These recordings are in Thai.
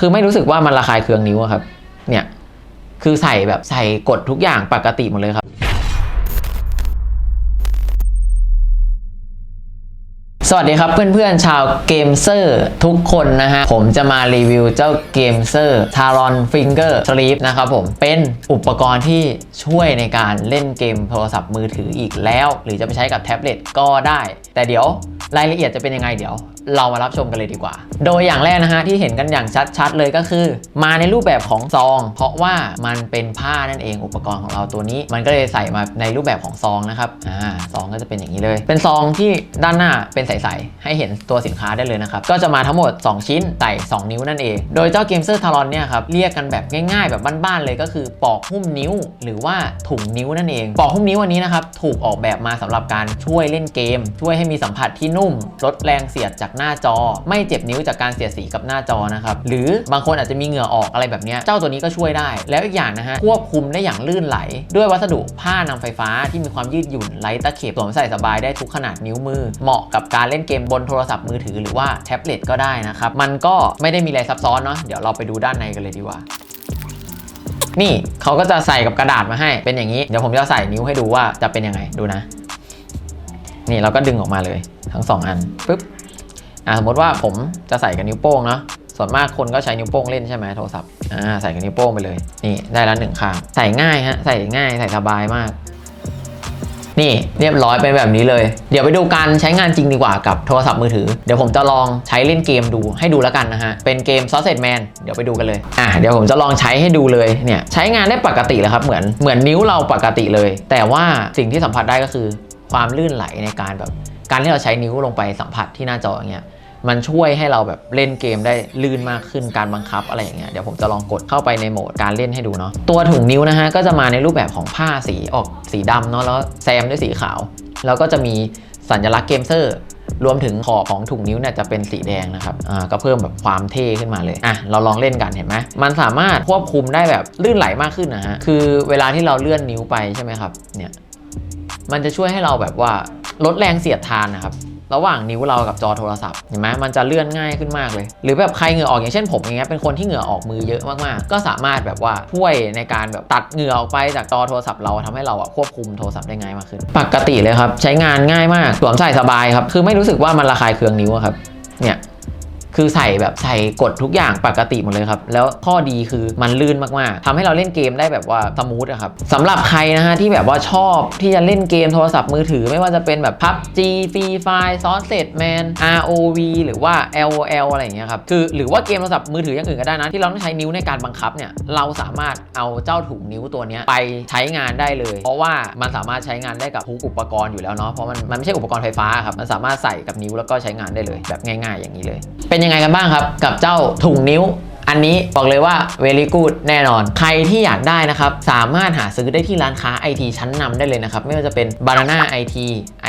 คือไม่รู้สึกว่ามันระคายเคืองนิ้วอะครับ เนี่ย คือใส่แบบใส่กดทุกอย่างปกติหมดเลยครับ สวัสดีครับเพื่อนๆชาวเกมเซอร์ทุกคนนะฮะ ผมจะมารีวิวเจ้าเกมเซอร์ทารอนฟิงเกอร์สลีปนะครับผม เป็นอุปกรณ์ที่ช่วยในการเล่นเกมโทรศัพท์มือถืออีกแล้ว หรือจะไปใช้กับแท็บเล็ตก็ได้ แต่เดี๋ยวรายละเอียดจะเป็นยังไงเดี๋ยว เรามารับชมกันเลยดีกว่า โดยอย่างแรกนะฮะที่เห็นกันอย่างชัดๆเลยก็คือ มาในรูปแบบของซอง เพราะว่ามันเป็นผ้านั่นเองอุปกรณ์ของเราตัวนี้ มันก็เลยใส่มาในรูปแบบของซองนะครับอ่าซองก็จะเป็นอย่างนี้เลย เป็นซองที่ด้านหน้าเป็นใสๆให้เห็นตัวสินค้าได้เลยนะครับก็จะมาทั้งหมด 2 ชิ้นใส่2นิ้วนั่นเอง โดยเจ้าเกมเซอร์ทารอนเนี่ยครับเรียกกันแบบง่ายๆ แบบบ้านๆเลยก็คือปอกหุ้มนิ้ว หรือว่าถุงนิ้วนั่นเอง ปอกหุ้มนิ้วอันนี้นะครับถูกออกแบบมาสำหรับการช่วยเล่นเกม ช่วยให้มีสัมผัสที่นุ่มลดแรงเสียดจากหน้าจอ ไม่เจ็บนิ้วจากการเสียดสีกับหน้าจอนะครับหรือบางคนอาจจะมีเหงื่อออกอะไรแบบนี้เจ้าตัวนี้ก็ช่วยได้ แล้วอีกอย่างนะฮะควบคุมได้อย่างลื่นไหล ด้วยวัสดุผ้านำไฟฟ้าที่มีความยืดหยุ่นไร้ตะเข็บสวมใส่สบายได้ทุกขนาดนิ้วมือ เหมาะกับการเล่นเกมบนโทรศัพท์มือถือหรือว่าแท็บเล็ตก็ได้นะครับมันก็ไม่ได้มีอะไรซับซ้อนเนาะเดี๋ยวเราไปดูด้านในกันเลยดีกว่านี่เขาก็จะใส่กับกระดาษมาให้เป็นอย่างนี้ เดี๋ยวผมจะใส่นิ้วให้ดูว่าจะเป็นยังไงดูนะ นี่เราก็ดึงออกมาเลย ทั้งสองอันปุ๊บ อ่าสมมติว่าผมจะใส่กับนิ้วโป้งเนาะส่วนมากคนก็ใช้นิ้วโป้งเล่นใช่ไหมโทรศัพท์อ่าใส่กับนิ้วโป้งไปเลยนี่ได้แล้วหนึ่งข้างใส่ง่ายฮะใส่ง่ายใส่สบายมาก นี่เรียบร้อยเป็นแบบนี้เลย เดี๋ยวไปดูการใช้งานจริงดีกว่ากับโทรศัพท์มือถือ เดี๋ยวผมจะลองใช้เล่นเกมดูให้ดูแล้วกันนะฮะ เป็นเกม Sausage Man เดี๋ยวไปดูกันเลยอะเดี๋ยวผมจะลองใช้ให้ดูเลยเนี่ยใช้งานได้ปกติเลยครับเหมือนเหมือนนิ้วเราปกติเลย แต่ว่าสิ่งที่สัมผัสได้ก็คือความลื่นไหลในการแบบ การที่เราใช้นิ้วลงไปสัมผัสที่หน้าจออย่างเงี้ยมันช่วยให้เราแบบเล่นเกมได้ลื่นมากขึ้นการบังคับอะไรอย่างเงี้ยเดี๋ยวผมจะลองกดเข้าไปในโหมดการเล่นให้ดูเนาะตัวถุงนิ้วนะฮะก็จะมาในรูปแบบของผ้าสีออกสีดำเนาะแล้วแซมด้วยสีขาว แล้วก็จะมีสัญลักษณ์เกมเซอร์ รวมถึงขอบของถุงนิ้วเนี่ยจะเป็นสีแดงนะครับอ่าก็เพิ่มแบบความเท่ขึ้นมาเลยอะเราลองเล่นกันเห็นไหมมันสามารถควบคุมได้แบบลื่นไหลมากขึ้นนะฮะคือเวลาที่เราเลื่อนนิ้วไปใช่ไหมครับเนี่ยมันจะช่วยให้เราแบบว่า ลดแรงเสียดทานนะครับระหว่างนิ้วเรากับจอโทรศัพท์เห็นไหมมันจะเลื่อนง่ายขึ้นมากเลย หรือแบบใครเหงื่อออกอย่างเช่นผมอย่างเงี้ยเป็นคนที่เหงื่อออกมือเยอะมากๆ ก็สามารถแบบว่าช่วยในการแบบตัดเหงื่อออกไปจากจอโทรศัพท์เราทำให้เราอะควบคุมโทรศัพท์ได้ง่ายมากขึ้น ปกติเลยครับ ใช้งานง่ายมากสวมใส่สบายครับคือไม่รู้สึกว่ามันระคายเคืองนิ้วครับเนี่ย คือใส่แบบใส่กดทุกอย่างปกติหมดเลยครับ แล้วข้อดีคือมันลื่นมากๆทำให้เราเล่นเกมได้แบบว่าสมูทอะครับสำหรับใครนะฮะที่แบบว่าชอบที่จะเล่นเกมโทรศัพท์มือถือ ไม่ว่าจะเป็นแบบ PUBG Free Fire Sausage Man ROV หรือว่า LOL อะไรอย่างเงี้ยครับคือหรือว่าเกมโทรศัพท์มือถืออย่างอื่นก็ได้นะที่เราต้องใช้นิ้วในการบังคับเนี่ยเราสามารถเอาเจ้าถุงนิ้วตัวนี้ไปใช้งานได้เลย เพราะว่ามันสามารถใช้งานได้กับทุกอุปกรณ์อยู่แล้วเนาะเพราะมันมันไม่ใช่อุปกรณ์ไฟฟ้าครับมันสามารถใส่กับนิ้วแล้วก็ใช้งานได้เลย แบบง่าย ๆอย่างนี้เลย เป็นยังไงกันบ้างครับ กับเจ้าถุงนิ้วอันนี้บอกเลยว่า very good แน่นอน ใครที่อยากได้นะครับ สามารถหาซื้อได้ที่ร้านค้า IT ชั้นนำได้เลยนะครับ ไม่ว่าจะเป็น Banana IT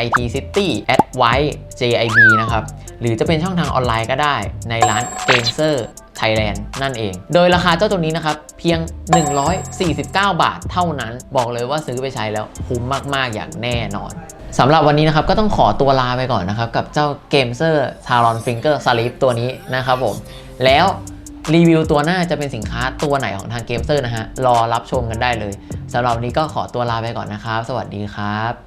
IT City Advice JIB นะครับ หรือจะเป็นช่องทางออนไลน์ก็ได้ ในร้าน Gamer Thailand นั่นเอง โดยราคาเจ้าตัวนี้นะครับ เพียง 149 บาทเท่านั้น บอกเลยว่าซื้อไปใช้แล้วคุ้มมาก ๆ อย่างแน่นอน สำหรับวันนี้นะครับก็ต้องขอตัวลาไปก่อนนะครับ กับเจ้าเกมเซอร์ทารอนฟิงเกอร์สลิปตัวนี้นะครับผม แล้วรีวิวตัวหน้าจะเป็นสินค้าตัวไหนของทางเกมเซอร์นะฮะ รอรับชมกันได้เลยสำหรับวันนี้ก็ขอตัวลาไปก่อนนะครับ สวัสดีครับ